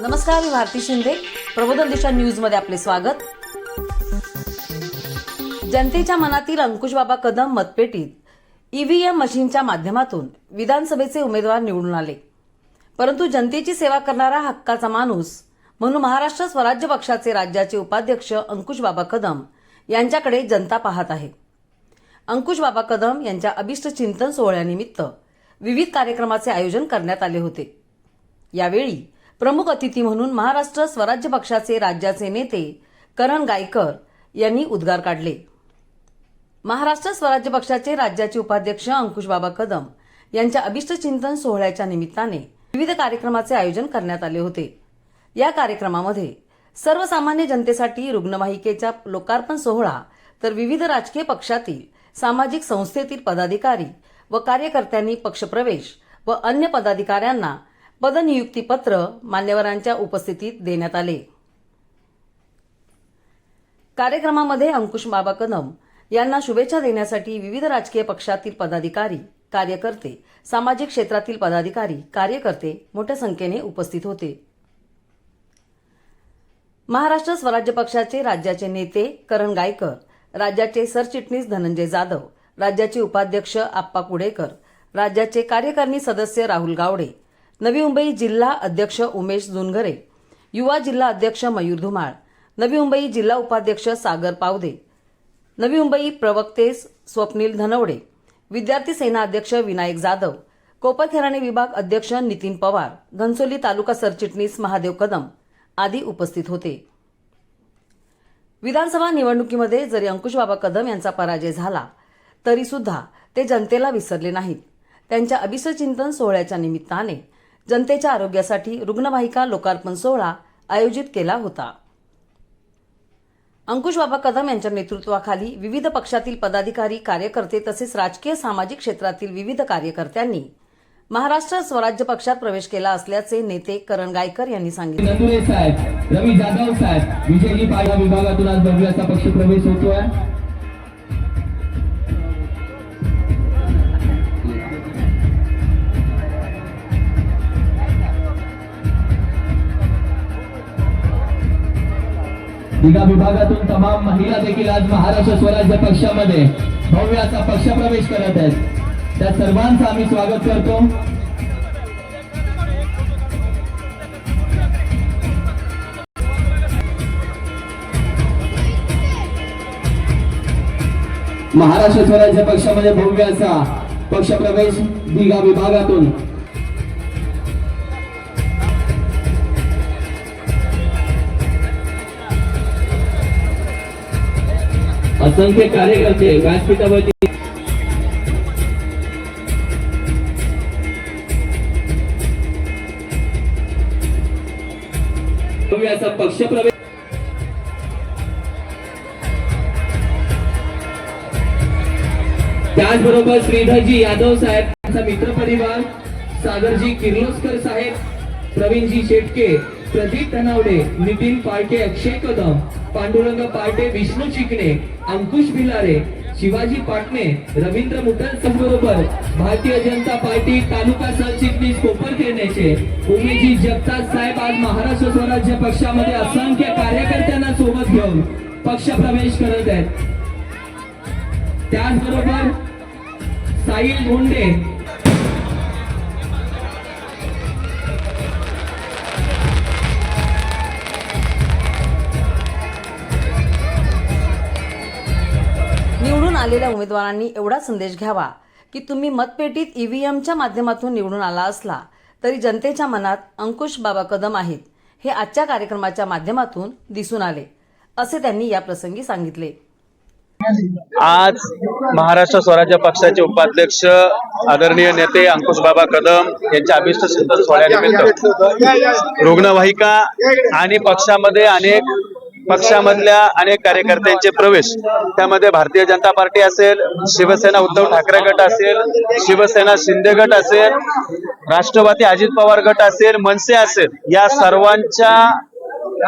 नमस्कार मी भारती शिंदे. प्रबोधन दिशा न्यूजमध्ये आपले स्वागत. जनतेच्या मनातील अंकुश बाबा कदम मतपेटीत ईव्हीएम मशीनच्या माध्यमातून विधानसभेचे उमेदवार निवडून आले. परंतु जनतेची सेवा करणारा हक्काचा माणूस म्हणून महाराष्ट्र स्वराज्य पक्षाचे राज्याचे उपाध्यक्ष अंकुश बाबा कदम यांच्याकडे जनता पाहत आहे. अंकुश बाबा कदम यांच्या अभिष्ट चिंतन सोहळ्यानिमित्त विविध कार्यक्रमाचे आयोजन करण्यात आले होते. यावेळी प्रमुख अतिथी म्हणून महाराष्ट्र स्वराज्य पक्षाचे राज्याचे नेते करण गायकर यांनी उद्गार काढले. महाराष्ट्र स्वराज्य पक्षाचे राज्याचे उपाध्यक्ष अंकुश बाबा कदम यांच्या अभिष्टचिंतन सोहळ्याच्या निमित्ताने विविध कार्यक्रमाचे आयोजन करण्यात आले होते. या कार्यक्रमामध्ये सर्वसामान्य जनतेसाठी रुग्णवाहिकेचा लोकार्पण सोहळा तर विविध राजकीय पक्षातील सामाजिक संस्थेतील पदाधिकारी व कार्यकर्त्यांनी पक्षप्रवेश व अन्य पदाधिकाऱ्यांना पदनियुक्तीपत्र मान्यवरांच्या उपस्थितीत देण्यात आले. कार्यक्रमामध्ये अंकुश बाबा कदम यांना शुभेच्छा देण्यासाठी विविध राजकीय पक्षातील पदाधिकारी कार्यकर्ते सामाजिक क्षेत्रातील पदाधिकारी कार्यकर्ते मोठ्या संख्येने उपस्थित होते. महाराष्ट्र स्वराज्य पक्षाचे राज्याचे नेते करण गायकर राज्याचे सरचिटणीस धनंजय जाधव राज्याचे उपाध्यक्ष आप्पा कुडेकर राज्याचे कार्यकारिणी सदस्य राहुल गावडे नवी मुंबई जिल्हा अध्यक्ष उमेश जुनघरे युवा जिल्हा अध्यक्ष मयूर धुमाळ नवी मुंबई जिल्हा उपाध्यक्ष सागर पावदे नवी मुंबई प्रवक्ते स्वप्नील धनवडे विद्यार्थी सेना अध्यक्ष विनायक जाधव कोपरखेराणे विभाग अध्यक्ष नितीन पवार घनसोली तालुका सरचिटणीस महादेव कदम आदी उपस्थित होते. विधानसभा निवडणुकीमध्ये जरी अंकुशबाबा कदम यांचा पराजय झाला तरी सुद्धा ते जनतेला विसरले नाहीत. त्यांच्या अभिसचिंतन सोहळ्याच्या निमित्ताने जनतेच्या आरोग्यासाठी रुग्णवाहिका लोकार्पण सोहळा आयोजित केला होता. अंकुश बाबा कदम यांच्या नेतृत्वाखाली विविध पक्षातील पदाधिकारी कार्यकर्ते तसेच राजकीय सामाजिक क्षेत्रातील विविध कार्यकर्त्यांनी महाराष्ट्र स्वराज्य पक्षात प्रवेश केला असल्याचे नेते करण गायकर यांनी सांगितले. रवी जाधव साहेब विभागातून आज भव्य असा पक्ष प्रवेश होतोय. दिघा विभागातून तमाम महिला देखील आज महाराष्ट्र स्वराज्य पक्षामध्ये भव्य असा पक्ष प्रवेश करत आहेत. त्या सर्वांचं आम्ही स्वागत करतो. महाराष्ट्र स्वराज्य पक्षामध्ये भव्य असा पक्षप्रवेश दिघा विभागातून. असंख्य कार्यकर्ते व्यासपीठावरती भव्य असा पक्षप्रवेश. त्याचबरोबर श्रीधरजी यादव साहेब यांचा मित्रपरिवार सागरजी किर्लोस्कर साहेब प्रवीणजी शेटके प्रदीप धनावडे नितीन पार्टे अक्षय कदम पांडुरंग पार्टे विष्णू चिकणे अंकुश भिलारे शिवाजी पाटणे रवींद्र मुटल बरोबर भारतीय जनता पार्टी तालुका सरचिटणीस कोपर खेळण्याचे. उमेजी जगताप साहेब आज महाराष्ट्र स्वराज्य पक्षामध्ये असंख्य कार्यकर्त्यांना सोबत घेऊन पक्ष प्रवेश करत आहेत. त्याचबरोबर साहिल धोंडे आलेल्या उमेदवारांनी एवढा संदेश घ्यावा की तुम्ही मतपेटीत ईव्हीएमच्या माध्यमातून निवडून आला असला तरी जनतेच्या मनात अंकुश बाबा कदम आहेत हे आजच्या कार्यक्रमाच्या माध्यमातून दिसून आले असे त्यांनी या प्रसंगी सांगितले. आज महाराष्ट्र स्वराज्य पक्षाचे उपाध्यक्ष आदरणीय नेते अंकुश बाबा कदम यांच्या अभिष्ट सोहळ्यानिमित्त रुग्णवाहिका आणि पक्षामध्ये अनेक पक्षामधल्या अनेक कार्यकर्त्यांचे प्रवेश. त्यामध्ये भारतीय जनता पार्टी असेल शिवसेना उद्धव ठाकरे गट असेल शिवसेना शिंदे गट असेल राष्ट्रवादी अजित पवार गट असेल मनसे असेल या सर्वांच्या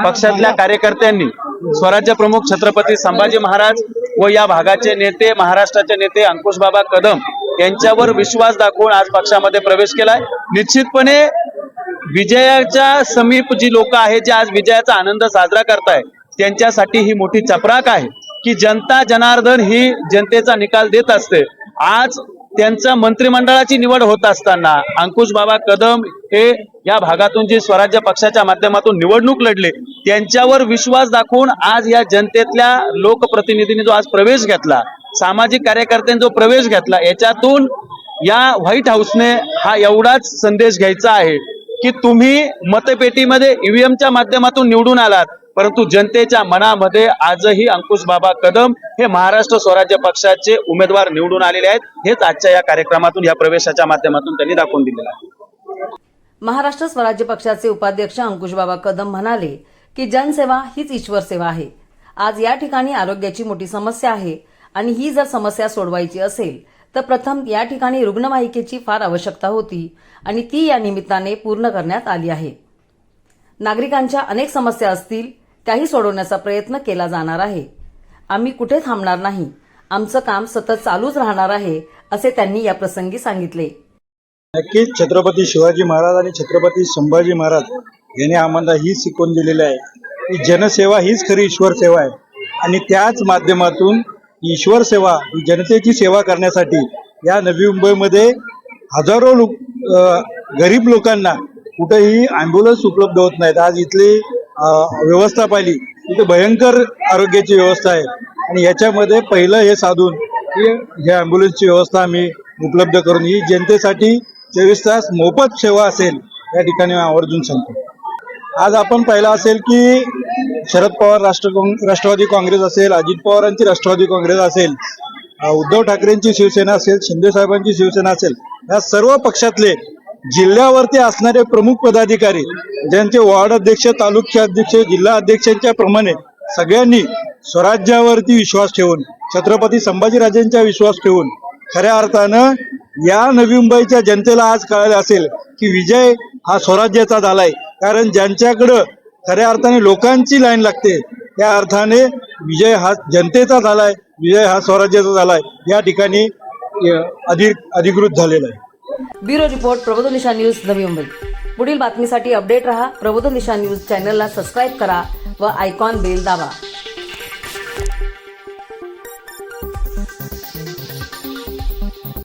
पक्षातल्या कार्यकर्त्यांनी स्वराज्य प्रमुख छत्रपती संभाजी महाराज व या भागाचे नेते महाराष्ट्राचे नेते अंकुश बाबा कदम यांच्यावर विश्वास दाखवून आज पक्षामध्ये प्रवेश केलाय. निश्चितपणे विजयाच्या समीप जी लोक आहेत जे आज विजयाचा आनंद साजरा करताय त्यांच्यासाठी ही मोठी चपराक आहे की जनता जनार्दन ही जनतेचा निकाल देत असते. आज त्यांच्या मंत्रिमंडळाची निवड होत असताना अंकुश बाबा कदम हे या भागातून जे स्वराज्य पक्षाच्या माध्यमातून निवडणूक लढले त्यांच्यावर विश्वास दाखवून आज या जनतेतल्या लोकप्रतिनिधींनी जो आज प्रवेश घेतला सामाजिक कार्यकर्त्यांनी जो प्रवेश घेतला याच्यातून या व्हाईट हाऊसने हा एवढाच संदेश घ्यायचा आहे की तुम्ही मतपेटीमध्ये ईव्हीएमच्या माध्यमातून निवडून आलात परंतु जनतेच्या मनामध्ये आजही अंकुश बाबा कदम हे महाराष्ट्र स्वराज्य पक्षाचे उमेदवार निवडून आलेले आहेत. हेच आजच्या या कार्यक्रमातून या प्रवेशाच्या माध्यमातून त्यांनी दाखवून दिलेलं आहे. महाराष्ट्र स्वराज्य पक्षाचे उपाध्यक्ष अंकुशबाबा कदम म्हणाले की जनसेवा हीच ईश्वर सेवा आहे. आज या ठिकाणी आरोग्याची मोठी समस्या आहे आणि ही जर समस्या सोडवायची असेल तर प्रथम या ठिकाणी रुग्णवाहिकेची फार आवश्यकता होती आणि ती या निमित्ताने पूर्ण करण्यात आली आहे. नागरिकांच्या अनेक समस्या असतील त्याही सोडवण्याचा प्रयत्न केला जाणार आहे. आम्ही कुठे थांबणार नाही. आमचं काम सतत चालूच राहणार आहे असे त्यांनी या प्रसंगी सांगितले. नक्कीच छत्रपती शिवाजी महाराज आणि छत्रपती संभाजी महाराज यांनी आम्हाला ही शिकवून दिलेली आहे की जनसेवा हीच खरी ईश्वर सेवा आहे. आणि त्याच माध्यमातून ईश्वर सेवा ही जनतेची सेवा करण्यासाठी या नवी मुंबईमध्ये हजारो लोक गरीब लोकांना कुठेही ॲम्ब्युलन्स उपलब्ध होत नाहीत. आज इथली व्यवस्था पाहिली. इथे भयंकर आरोग्याची व्यवस्था आहे. आणि याच्यामध्ये पहिलं हे साधून हे ॲम्ब्युलन्सची व्यवस्था आम्ही उपलब्ध करून ही जनतेसाठी चोवीस तास मोफत सेवा असेल या ठिकाणी आवर्जून सांगतो. आज आपण पाहिलं असेल की शरद पवार राष्ट्र राष्ट्रवादी काँग्रेस असेल अजित पवारांची राष्ट्रवादी काँग्रेस असेल उद्धव ठाकरेंची शिवसेना असेल शिंदे साहेबांची शिवसेना असेल या सर्व पक्षातले जिल्ह्यावरती असणारे प्रमुख पदाधिकारी ज्यांचे वार्ड अध्यक्ष तालुक्या अध्यक्ष जिल्हा अध्यक्षांच्या प्रमाणे सगळ्यांनी स्वराज्यावरती विश्वास ठेवून छत्रपती संभाजीराजेंचा विश्वास ठेवून खऱ्या अर्थानं या नवी मुंबईच्या जनतेला आज कळालं असेल की विजय हा स्वराज्याचा झालाय. कारण ज्यांच्याकडं खऱ्या अर्थाने लोकांची लाईन लागते त्या अर्थाने विजय हा जनतेचा झालाय विजय हा स्वराज्याचा झालाय. या ठिकाणी अधिक अधिकृत झालेला आहे. ब्युरो रिपोर्ट प्रबोधन दिशा न्यूज नवी मुंबई. पुढील बातमीसाठी अपडेट रहा प्रबोधन दिशा न्यूज चॅनलला सबस्क्राईब करा व आयकॉन बेल दाबा.